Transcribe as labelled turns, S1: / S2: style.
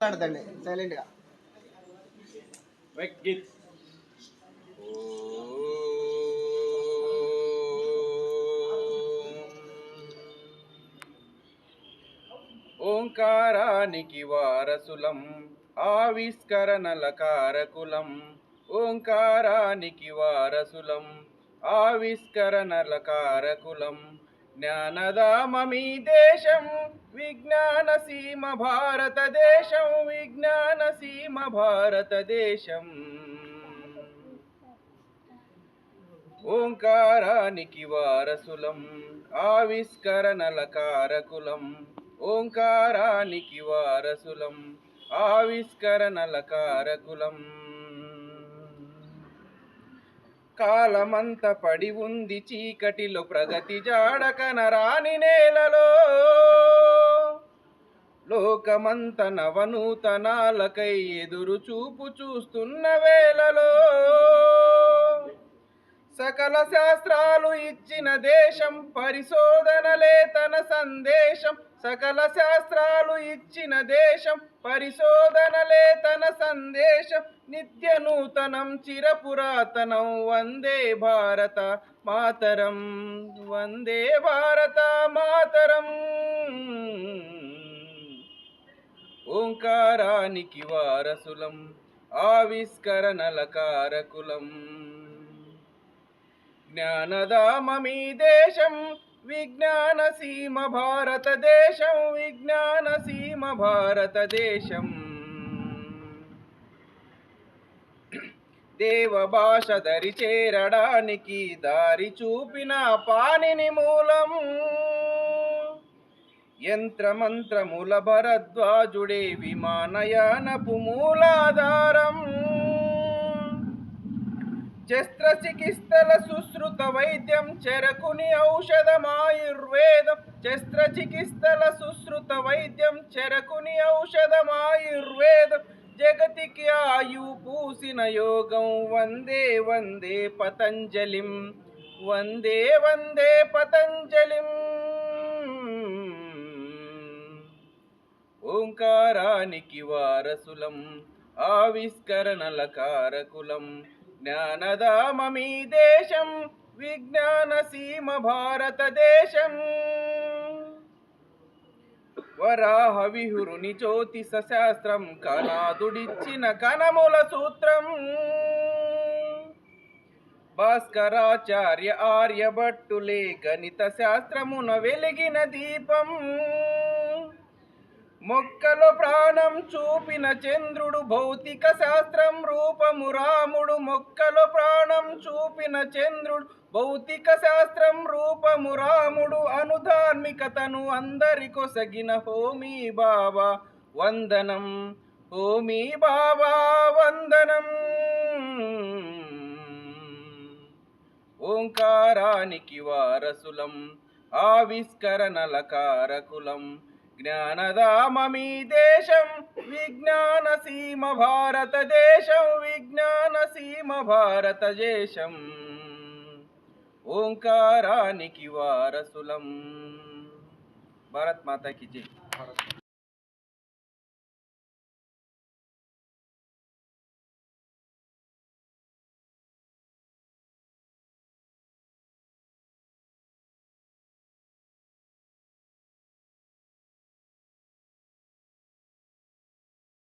S1: మాట్లాడదండి
S2: సైలెంట్గా. ఓంకారానికి వారసులం ఆవిష్కరణల కారకులం. ఓంకారానికి వారసులం ఆవిష్కరణల కారకులం. జ్ఞానదామీ దేశం విజ్ఞాన సీమ భారతదేశం విజ్ఞాన సీమ భారతదేశం. ఓంకారానికి వారసులం ఆవిష్కరణల కారకులం ఓంకారానికి వారసులం ఆవిష్కరణల కారకులం కాలమంత పడి ఉంది చీకటిలో ప్రగతి జాడకనరాని నేలలో. లోకమంత నవనూతనాలకై ఎదురు చూపు చూస్తున్న వేళలో. సకల శాస్త్రాలు ఇచ్చిన దేశం పరిశోధనలే తన సందేశం. సకల శాస్త్రాలు ఇచ్చిన దేశం పరిశోధనలే తన సందేశం. నిత్య నూతనం చిరపురాతనం వందే భారత మాతరం. వందే భారత మాతరం. ఓంకారానికి వారసులం ఆవిష్కరణల కారకులం. జ్ఞానదామీ దేశం విజ్ఞానసీమ భారతదేశం విజ్ఞానసీమ భారతదేశం దేవ భాష దరి చేరడానికి దారి చూపిన పానిని మూలం. యంత్రమంత్రముల భరద్వాజుడే విమానయానపు మూలాధారం. శస్త్రచికిత్సల సుశ్రుత వైద్యం చెరకుని ఔషధమాయుర్వేదం. శస్త్రచికిత్సల సుశ్రుత వైద్యం చెరకుని ఔషధమాయుర్వేదం. జగతికి ఆయు పూసిన యోగం వందే వందే పతంజలిం. వందే వందే పతంజలిం. ఓంకారానికి వారసులం ఆవిష్కరణల కారకులం. జ్ఞానదామీ దేశం విజ్ఞాన సీమ భారతదేశం వరాహవిహురుని జ్యోతిష శాస్త్రం కనాదుడిచ్చిన కనముల సూత్రం. భాస్కరాచార్య ఆర్యభట్టులే గణిత శాస్త్రమున వెలిగిన దీపం. మొక్కలో ప్రాణం చూపిన చంద్రుడు భౌతిక శాస్త్రం రూపము రాముడు. మొక్కలో ప్రాణం చూపిన చంద్రుడు భౌతిక శాస్త్రం రూపము రాముడు. అనుధార్మికతను అందరి కొసగిన హోమీ బాబా వందనం. హోమీ బాబా వందనం. ఓంకారానికి వారసులం ఆవిష్కరణల కారకులం. జ్ఞానదామీ దేశం విజ్ఞాన సీమ భారతదేశం విజ్ఞాన సీమ భారతదేశం ఓంకారానికి వారసులం భారత్ మాతాకి జై